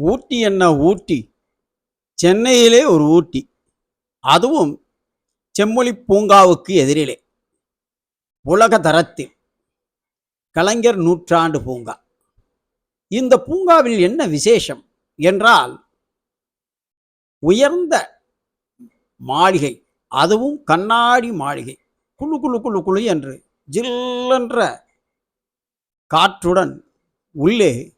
ஊட்டி என்ன ஊட்டி? சென்னையிலே ஒரு ஊட்டி. அதுவும் செம்மொழி பூங்காவுக்கு எதிரிலே. உலக தரத்தில். கலைஞர் நூற்றாண்டு பூங்கா. இந்த பூங்காவில் என்ன விசேஷம் என்றால் உயர்ந்த மாளிகை அதுவும் கண்ணாடி மாளிகை. குழு குழு குழு குழு என்று ஜில்லென்ற காற்றுடன் உள்ளே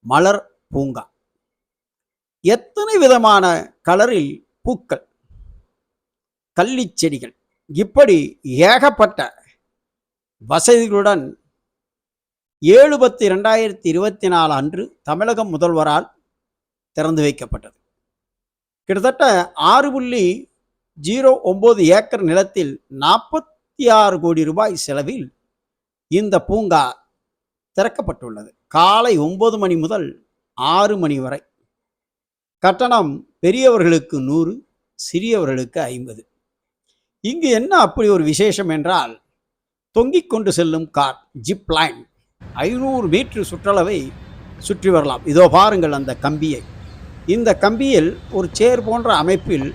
மலர் பூங்கா. எத்தனை விதமான கலரில் பூக்கள் கள்ளி செடிகள் இப்படி ஏகப்பட்ட வசதிகளுடன் ஏழு பத்து ரெண்டாயிரத்தி இருபத்தி நாலு அன்று தமிழக முதல்வரால் திறந்து வைக்கப்பட்டது. கிட்டத்தட்ட ஆறு புள்ளி ஜீரோ ஒம்பது ஏக்கர் நிலத்தில் நாற்பத்தி ஆறு கோடி ரூபாய் செலவில் இந்த பூங்கா திறக்கப்பட்டுள்ளது. காலை ஒன்பது மணி முதல் ஆறு மணி வரை. கட்டணம் பெரியவர்களுக்கு நூறு சிறியவர்களுக்கு ஐம்பது. இங்கு என்ன அப்படி ஒரு விசேஷம் என்றால் தொங்கிக் கொண்டு செல்லும் கார் ஜிப் லைன் ஐநூறு மீட்டர் சுற்றளவை சுற்றி வரலாம். இதோ பாருங்கள் அந்த கம்பியை. இந்த கம்பியில் ஒரு சேர் போன்ற அமைப்பில்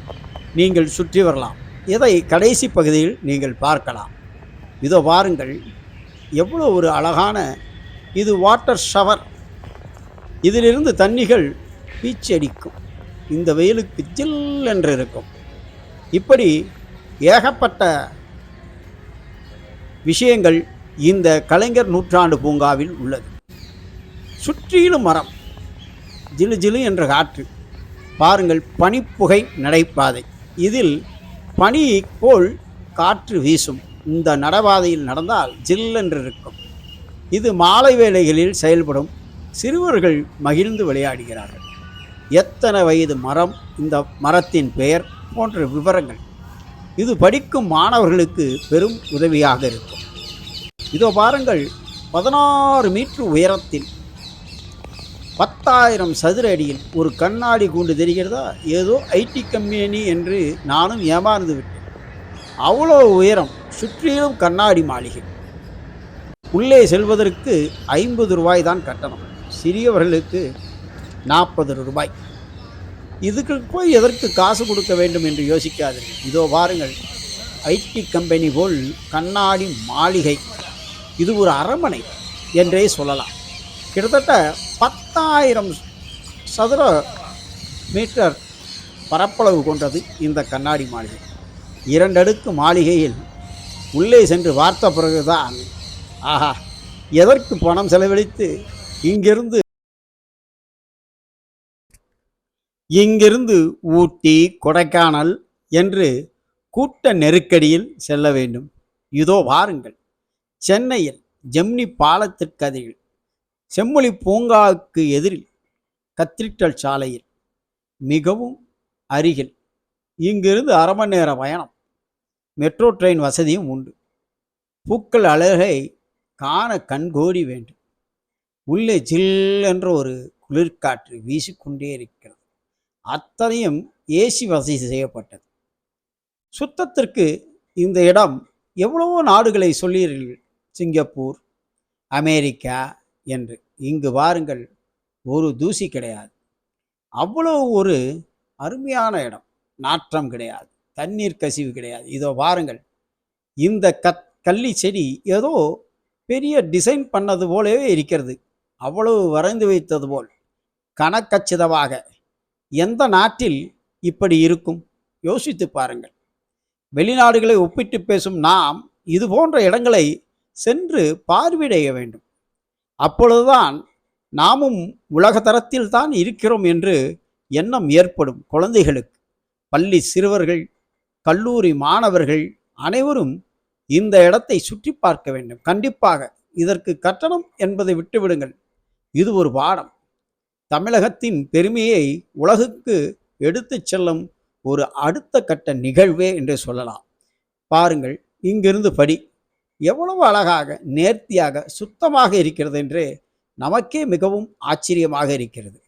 நீங்கள் சுற்றி வரலாம். இதை கடைசி பகுதியில் நீங்கள் பார்க்கலாம். இதோ பாருங்கள் எவ்வளோ ஒரு அழகான இது வாட்டர் ஷவர். இதிலிருந்து தண்ணிகள் பீச்சடிக்கும். இந்த வெயிலுக்கு ஜில் என்று இருக்கும் இப்படி ஏகப்பட்ட விஷயங்கள் இந்த கலைஞர் நூற்றாண்டு பூங்காவில் உள்ளது. சுற்றிலும் மரம் ஜிலு ஜிலு என்ற காற்று பாருங்கள் பனிப்புகை நடைபாதை. இதில் பனி போல் காற்று வீசும். இந்த நடைபாதையில் நடந்தால் ஜில்லென்று இருக்கும் இது மாலை வேளைகளில் செயல்படும். சிறுவர்கள் மகிழ்ந்து விளையாடுகிறார்கள். எத்தனை வயது மரம் இந்த மரத்தின் பெயர் போன்ற விவரங்கள். இது படிக்கும் மாணவர்களுக்கு பெரும் உதவியாக இருக்கும். இதோ பாருங்கள் பதினாறு மீட்டர் உயரத்தில் பத்தாயிரம் சதுர அடியில் ஒரு கண்ணாடி கூண்டு தெரிகிறதா? ஏதோ ஐடி கம்பெனி என்று நானும் ஏமாந்து விட்டேன். அவ்வளோ உயரம் சுற்றிலும் கண்ணாடி மாளிகை. உள்ளே செல்வதற்கு ஐம்பது ரூபாய் தான் கட்டணம். சிறியவர்களுக்கு நாற்பது ரூபாய். இதுக்கு போய் எதற்கு காசு கொடுக்க வேண்டும் என்று யோசிக்காதீர்கள். இதோ பாருங்கள். ஐடி கம்பெனி போல் கண்ணாடி மாளிகை. இது ஒரு அரண்மனை என்றே சொல்லலாம். கிட்டத்தட்ட பத்தாயிரம் சதுர மீட்டர் பரப்பளவு கொண்டது இந்த கண்ணாடி மாளிகை. இரண்டடுக்கு மாளிகையில் உள்ளே சென்று பார்த்த பிறகுதான் ஆஹா எதற்கு பணம் செலவழித்து இங்கிருந்து இங்கிருந்து ஊட்டி கொடைக்கானல் என்று கூட்ட நெருக்கடியில் செல்ல வேண்டும். இதோ வாருங்கள். சென்னையில் ஜெம்னி பாலத்திற்கதிரில் செம்மொழி பூங்காவுக்கு எதிரில் கத்திரிட்டல் சாலையில் மிகவும் அருகில் இங்கிருந்து அரை மணி நேர பயணம் மெட்ரோ ட்ரெயின் வசதியும் உண்டு. பூக்கள் அழகை காண கண்கோடி வேண்டும். உள்ளே ஜில் என்ற ஒரு குளிர்காற்று வீசிக்கொண்டே இருக்கிறது. அத்தனையும் ஏசி வசதி செய்யப்பட்டது. சுத்தத்திற்கு இந்த இடம் எவ்வளவோ நாடுகளை சொல்லீர்கள் சிங்கப்பூர் அமெரிக்கா என்று. இங்கு வாருங்கள் ஒரு தூசி கிடையாது. அவ்வளோ ஒரு அருமையான இடம். நாற்றம் கிடையாது தண்ணீர் கசிவு கிடையாது. இதோ வாருங்கள் இந்த கத் கள்ளி செடி ஏதோ பெரிய டிசைன் பண்ணது போலவே இருக்கிறது. அவ்வளவு வரைந்து வைத்தது போல். கணக்கச்சிதமாக எந்த நாட்டில் இப்படி இருக்கும்? யோசித்து பாருங்கள். வெளிநாடுகளை ஒப்பிட்டு பேசும் நாம் இது போன்ற இடங்களை சென்று பார்வையிடைய வேண்டும். அப்பொழுதுதான் நாமும் உலக தரத்தில் தான் இருக்கிறோம் என்று எண்ணம் ஏற்படும் குழந்தைகளுக்கு. பள்ளி சிறுவர்கள் கல்லூரி மாணவர்கள் அனைவரும் இந்த இடத்தை சுற்றி பார்க்க வேண்டும். கண்டிப்பாக இதற்கு கட்டணம் என்பதை விட்டுவிடுங்கள். இது ஒரு பாடம். தமிழகத்தின் பெருமையை உலகுக்கு எடுத்துச் செல்லும் ஒரு அடுத்த கட்ட நிகழ்வே என்று சொல்லலாம். பாருங்கள் இங்கிருந்து படி. எவ்வளவு அழகாக நேர்த்தியாக சுத்தமாக இருக்கிறது என்று நமக்கே மிகவும் ஆச்சரியமாக இருக்கிறது.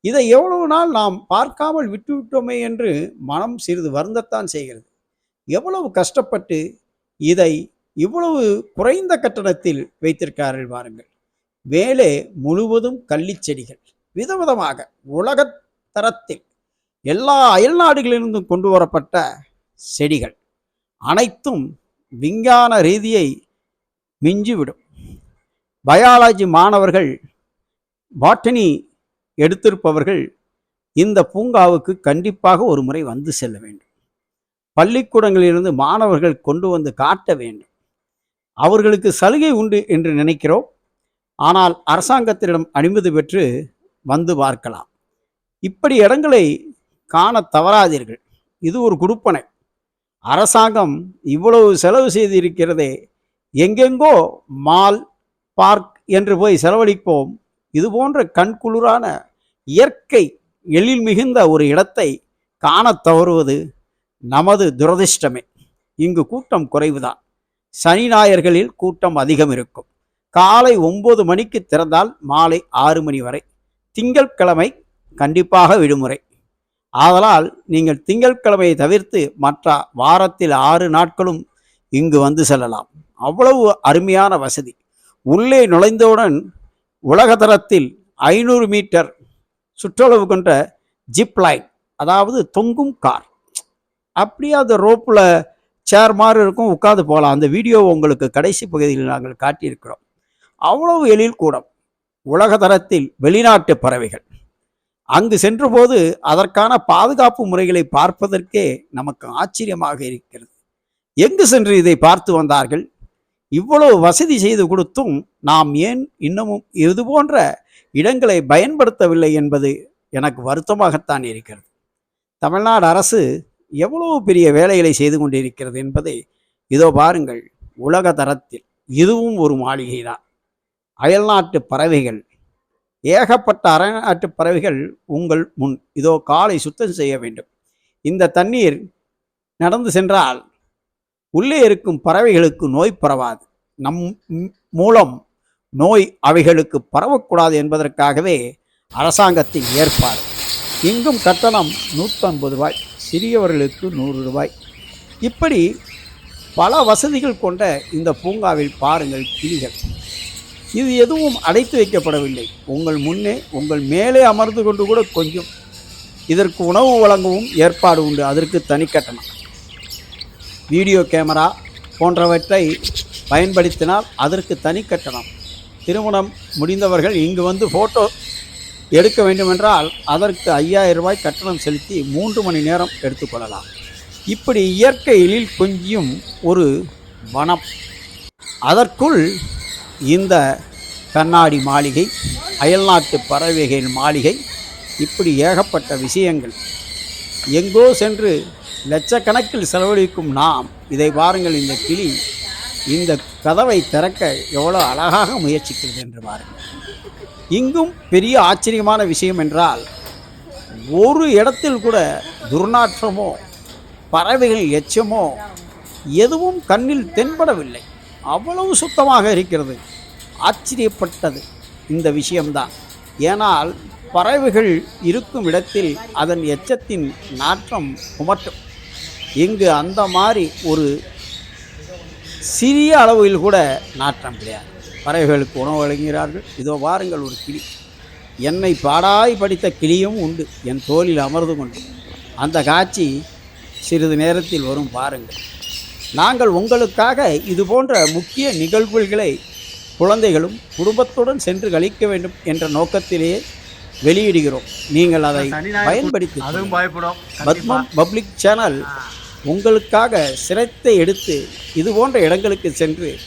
இதை எவ்வளவு நாள் நாம் பார்க்காமல் விட்டுவிட்டோமே என்று மனம் சிறிது வருந்தத்தான் செய்கிறது. எவ்வளவு கஷ்டப்பட்டு இதை இவ்வளவு குறைந்த கட்டணத்தில் வைத்திருக்கார்கள் பாருங்கள். மேலே முழுவதும் கள்ளிச்செடிகள். விதவிதமாக உலகத் தரத்தில் எல்லா அயல்நாடுகளிலிருந்தும் கொண்டு வரப்பட்ட செடிகள் அனைத்தும் விஞ்ஞான ரீதியை மிஞ்சிவிடும். பயாலஜி மாணவர்கள் பாட்டனி எடுத்திருப்பவர்கள் இந்த பூங்காவுக்கு கண்டிப்பாக ஒரு முறை வந்து செல்ல வேண்டும். பள்ளிக்கூடங்களிலிருந்து மாணவர்கள் கொண்டு வந்து காட்ட வேண்டும். அவர்களுக்கு சலுகை உண்டு என்று நினைக்கிறோம். ஆனால் அரசாங்கத்திடம் அனுமதி பெற்று வந்து பார்க்கலாம். இப்படி இடங்களை காண தவறாதீர்கள். இது ஒரு குடுப்பனை. அரசாங்கம் இவ்வளவு செலவு செய்திருக்கிறதே எங்கெங்கோ மால் பார்க் என்று போய் செலவழிப்போம். இது போன்ற கண்குளிரான இயற்கை எழில் மிகுந்த ஒரு இடத்தை காணத் தவறுவது நமது துரதிர்ஷ்டமே. இங்கு கூட்டம் குறைவுதான். சனி ஞாயர்களில் கூட்டம் அதிகம் இருக்கும் காலை ஒன்பது மணிக்கு திறந்தால் மாலை ஆறு மணி வரை. திங்கட்கிழமை கண்டிப்பாக விடுமுறை. ஆதலால் நீங்கள் திங்கட்கிழமையை தவிர்த்து மற்ற வாரத்தில் ஆறு நாட்களும் இங்கு வந்து செல்லலாம். அவ்வளவு அருமையான வசதி. உள்ளே நுழைந்தவுடன் உலகதரத்தில் ஐநூறு மீட்டர் சுற்றளவு கொண்ட ஜிப் லைன் அதாவது தொங்கும் கார். அப்படியே அந்த ரோப்பில் சேர் மாதிரி இருக்கும் உட்காந்து போகலாம். அந்த வீடியோ உங்களுக்கு கடைசி பகுதியில் நாங்கள் காட்டியிருக்கிறோம். அவ்வளவு எழில் கூடம். உலக தரத்தில் வெளிநாட்டு பறவைகள். அங்கு சென்றபோது அதற்கான பாதுகாப்பு முறைகளை பார்ப்பதற்கே நமக்கு ஆச்சரியமாக இருக்கிறது. எங்கு சென்று இதை பார்த்து வந்தார்கள்? இவ்வளவு வசதி செய்து கொடுத்தும் நாம் ஏன் இன்னமும் இது போன்ற இடங்களை பயன்படுத்தவில்லை என்பது எனக்கு வருத்தமாகத்தான் இருக்கிறது. தமிழ்நாடு அரசு எவ்வளவு பெரிய வேலைகளை செய்து கொண்டிருக்கிறது என்பதை இதோ பாருங்கள். உலக தரத்தில் இதுவும் ஒரு மாளிகை தான் அயல்நாட்டு பறவைகள். ஏகப்பட்ட அரநாட்டு பறவைகள் உங்கள் முன். இதோ காலை சுத்தம் செய்ய வேண்டும். இந்த தண்ணீர் நடந்து சென்றால் உள்ளே இருக்கும் பறவைகளுக்கு நோய் பரவாது. நம் மூலம் நோய் அவைகளுக்கு பரவக்கூடாது என்பதற்காகவே அரசாங்கத்தின் ஏற்பார் இங்கும் கட்டணம் நூற்றம்பது ரூபாய் சிறியவர்களுக்கு நூறு ரூபாய். இப்படி பல வசதிகள் கொண்ட இந்த பூங்காவில் பாருங்கள் கிளிகள். இது எதுவும் அடைத்து வைக்கப்படவில்லை. உங்கள் முன்னே உங்கள் மேலே அமர்ந்து கொண்டு கூட கொஞ்சம் இதற்கு உணவு வழங்கவும் ஏற்பாடு உண்டு. அதற்கு தனி கட்டணம். வீடியோ கேமரா போன்றவற்றை பயன்படுத்தினால் அதற்கு தனி கட்டணம். திருமணம் முடிந்தவர்கள் இங்கு வந்து ஃபோட்டோ எடுக்க வேண்டுமென்றால் அதற்கு ஐயாயிரம் ரூபாய் கட்டணம் செலுத்தி மூன்று மணி நேரம் எடுத்துக்கொள்ளலாம் இப்படி இயற்கை எழில் கொஞ்சியும் ஒரு வனம். அதற்குள் இந்த கண்ணாடி மாளிகை அயல்நாட்டு பறவைகள் மாளிகை இப்படி ஏகப்பட்ட விஷயங்கள். எங்கோ சென்று லட்சக்கணக்கில் செலவழிக்கும் நாம் இதை பாருங்கள் இந்த கிளி இந்த கதவை திறக்க எவ்வளோ அழகாக முயற்சிக்கிறது என்று பாருங்கள். இங்கும் பெரிய ஆச்சரியமான விஷயம் என்றால் ஒரு இடத்தில் கூட துர்நாற்றமோ பறவைகள் எச்சமோ எதுவும் கண்ணில் தென்படவில்லை. அவ்வளவு சுத்தமாக இருக்கிறது. ஆச்சரியப்பட்டது. இந்த விஷயம்தான். ஏனால் பறவைகள் இருக்கும் இடத்தில் அதன் எச்சத்தின் நாற்றம் குமட்டும் இங்கு அந்த மாதிரி ஒரு சிறிய அளவில் கூட நாற்றம் கிடையாது. பறவைகளுக்கு உணவு வழங்குகிறார்கள். இதோ வாருங்கள் ஒரு கிளி. என்னை பாடாய் படித்த கிளியும் உண்டு. என் தோளில் அமர்ந்து கொண்டு. அந்த காட்சி சிறிது நேரத்தில் வரும். பாருங்கள் நாங்கள் உங்களுக்காக இது போன்ற முக்கிய நிகழ்வுகளை குழந்தைகளும் குடும்பத்துடன் சென்று கழிக்க வேண்டும் என்ற நோக்கத்திலேயே வெளியிடுகிறோம். நீங்கள் அதை பயன்படுத்தி பத்மம் பப்ளிக் சேனல் உங்களுக்காக சிரத்தை எடுத்து இது போன்ற இடங்களுக்கு சென்று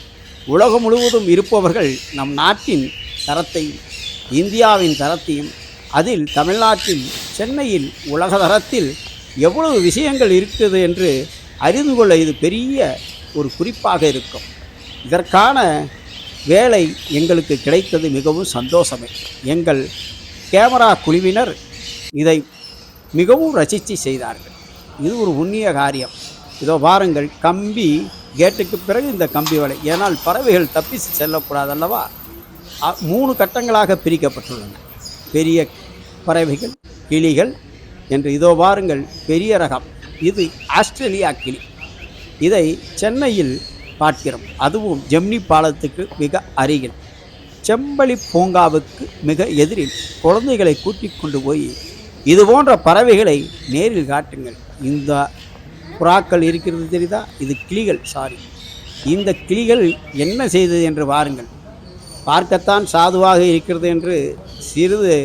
உலகம் முழுவதும் இருப்பவர்கள் நம் நாட்டின் தரத்தையும் இந்தியாவின் தரத்தையும் அதில் தமிழ்நாட்டில் சென்னையில் உலக தரத்தில் எவ்வளவு விஷயங்கள் இருக்குது என்று அறிந்து கொள்ள இது பெரிய ஒரு குறிப்பாக இருக்கும். இதற்கான வேலை எங்களுக்கு கிடைத்தது மிகவும் சந்தோஷமே. எங்கள் கேமரா குழுவினர் இதை மிகவும் ரசித்து செய்தார்கள். இது ஒரு உண்ணிய காரியம். இதோ பாருங்கள் கம்பி கேட்டுக்கு பிறகு இந்த கம்பி வலை. ஏனால் பறவைகள் தப்பி செல்லக்கூடாது அல்லவா? மூணு கட்டங்களாக பிரிக்கப்பட்டுள்ளன. பெரிய பறவைகள் கிளிகள் என்று இதோ பாருங்கள் பெரிய ரகம். இது ஆஸ்திரேலியா கிளி இதை சென்னையில் பார்க்கிறோம். அதுவும் ஜெம்னி பாலத்துக்கு மிக அருகில். செம்பளி பூங்காவுக்கு மிக எதிரில் குழந்தைகளை கூட்டிக் கொண்டு போய் இது போன்ற பறவைகளை நேரில் காட்டுங்கள். இந்த புறாக்கள் இருக்கிறது தெரியுதா? இது கிளிகள் சாரி இந்த கிளிகள் என்ன செய்தது என்று பாருங்கள். பார்க்கத்தான் சாதுவாக இருக்கிறது என்று சிறிது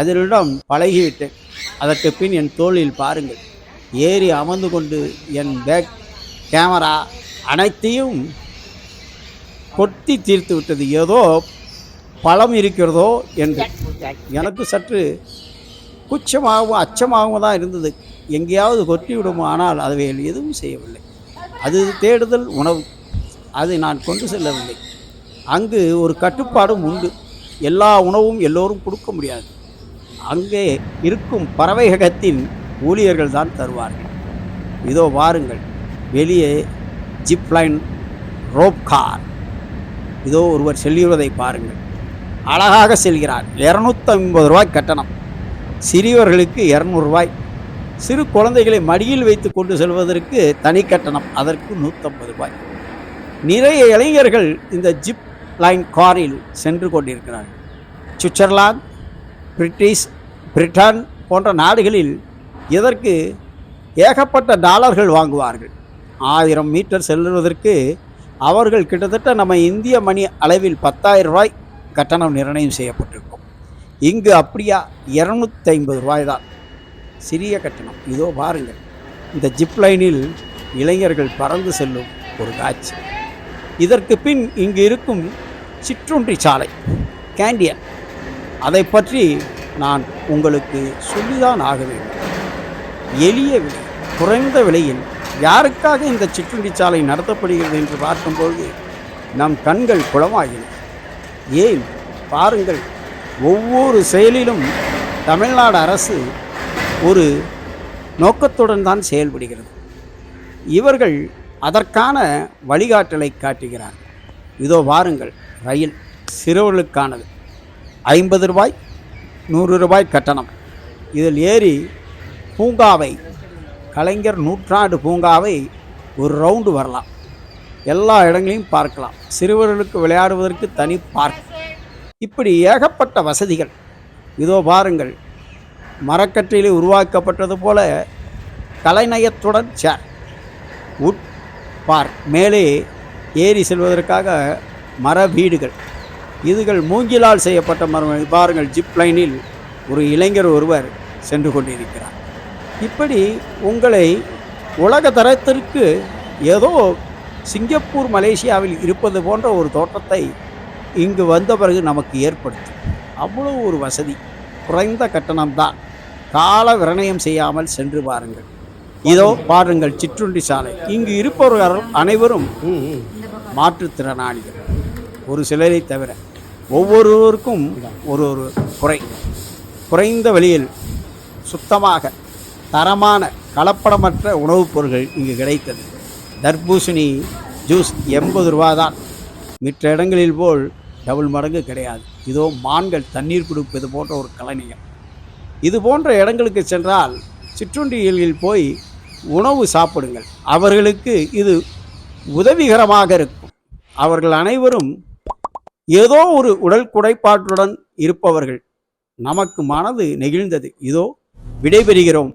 அதனிடம் பழகிவிட்டேன். அதற்கு பின் என் தோளில் பாருங்கள். ஏறி அமர்ந்து கொண்டு என் பேக் கேமரா அனைத்தையும் கொட்டி தீர்த்து விட்டது. ஏதோ பழம் இருக்கிறதோ என்று. எனக்கு சற்று குச்சமாகவும் அச்சமாகவும் தான் இருந்தது. எங்கேயாவது கொட்டி விடுமோ ஆனால் அதை எதுவும் செய்யவில்லை. அது தேடுதல் உணவு. அதை நான் கொண்டு செல்லவில்லை. அங்கு ஒரு கட்டுப்பாடும் உண்டு. எல்லா உணவும் எல்லோரும் கொடுக்க முடியாது. அங்கே இருக்கும் பறவைகத்தின் ஊழியர்கள் தான் தருவார்கள். இதோ வாருங்கள். வெளியே ஜிப்லைன் ரோப் கார். இதோ ஒருவர் செல்லுவதை பாருங்கள். அழகாக செல்கிறார். இரநூத்தம்பது ரூபாய் கட்டணம். சிறியவர்களுக்கு இரநூறுவாய் சிறு குழந்தைகளை மடியில் வைத்து கொண்டு செல்வதற்கு தனி கட்டணம். அதற்கு நூற்றம்பது ரூபாய். நிறைய இளைஞர்கள் இந்த ஜிப் லைன் காரில் சென்று கொண்டிருக்கிறார்கள். சுவிட்சர்லாந்து பிரிட்டிஷ் பிரிட்டன் போன்ற நாடுகளில் இதற்கு ஏகப்பட்ட டாலர்கள் வாங்குவார்கள். ஆயிரம் மீட்டர் செல்லுவதற்கு அவர்கள் கிட்டத்தட்ட நம்ம இந்திய மணி அளவில் பத்தாயிரம் ரூபாய் கட்டணம் நிர்ணயம் செய்யப்பட்டிருக்கும். இங்கு அப்படியா இரநூத்தி ஐம்பது ரூபாய் தான். சிறிய கட்டணம். இதோ பாருங்கள் இந்த ஜிப் லைனில் இளைஞர்கள் பறந்து செல்லும் ஒரு காட்சி. இதற்கு பின் இங்கு இருக்கும் சிற்றுண்டி சாலை கேண்டியன். அதை பற்றி நான் உங்களுக்கு சொல்லிதான் ஆக வேண்டும். எளிய விலை குறைந்த விலையில் யாருக்காக இந்த சிற்றுண்டி சாலை நடத்தப்படுகிறது என்று பார்க்கும்போது நம் கண்கள் குளமாகின ஏன்? பாருங்கள். ஒவ்வொரு செயலிலும் தமிழ்நாடு அரசு ஒரு நோக்கத்துடன் தான் செயல்படுகிறது. இவர்கள் அதற்கான வழிகாட்டலை காட்டுகிறார்கள். இதோ வாருங்கள் ரயில் சிறுவர்களுக்கானது. ஐம்பது ரூபாய் நூறு ரூபாய் கட்டணம். இதில் ஏறி பூங்காவை. கலைஞர் நூற்றாண்டு பூங்காவை ஒரு ரவுண்டு வரலாம். எல்லா இடங்களையும் பார்க்கலாம். சிறுவர்களுக்கு விளையாடுவதற்கு தனி பார்க் இப்படி ஏகப்பட்ட வசதிகள். இதோ பாருங்கள். மரக்கட்டையிலே உருவாக்கப்பட்டது போல கலைநயத்துடன் சேர் உட் பார்க் மேலே ஏறி செல்வதற்காக மர வீடுகள். இதுகள் மூங்கிலால் செய்யப்பட்ட மரம் பாருங்கள் ஜிப் லைனில் ஒரு இளைஞர் ஒருவர் சென்று கொண்டிருக்கிறார். இப்படி உங்களை உலக தரத்திற்கு ஏதோ சிங்கப்பூர் மலேசியாவில் இருப்பது போன்ற ஒரு தோட்டத்தை இங்கு வந்த பிறகு நமக்கு ஏற்படுத்தும். அவ்வளோ ஒரு வசதி குறைந்த கட்டணம்தான். கால விரணயம் செய்யாமல் சென்று பாருங்கள். இதோ பாருங்கள் சிற்றுண்டி சாலை. இங்கு இருப்பவர்கள் அனைவரும் மாற்றுத்திறனாளிகள் ஒரு சிலரை தவிர ஒவ்வொருவருக்கும் ஒரு ஒரு குறை. குறைந்த வழியில் சுத்தமாக தரமான கலப்படமற்ற உணவுப் பொருட்கள் இங்கு கிடைத்தது. தர்பூசணி ஜூஸ் எண்பது ரூபா தான். மற்ற இடங்களில் போல் டபுள் மடங்கு கிடையாது. இதோ மான்கள் தண்ணீர் குடிப்பது போன்ற ஒரு கலைஞர் இது போன்ற இடங்களுக்கு சென்றால் சிற்றுண்டிகளில் போய் உணவு சாப்பிடுங்கள். அவர்களுக்கு இது உதவிகரமாக இருக்கும். அவர்கள் அனைவரும் ஏதோ ஒரு உடல் குறைபாட்டுடன் இருப்பவர்கள். நமக்கு மனது நெகிழ்ந்தது. இதோ விடைபெறுகிறோம்.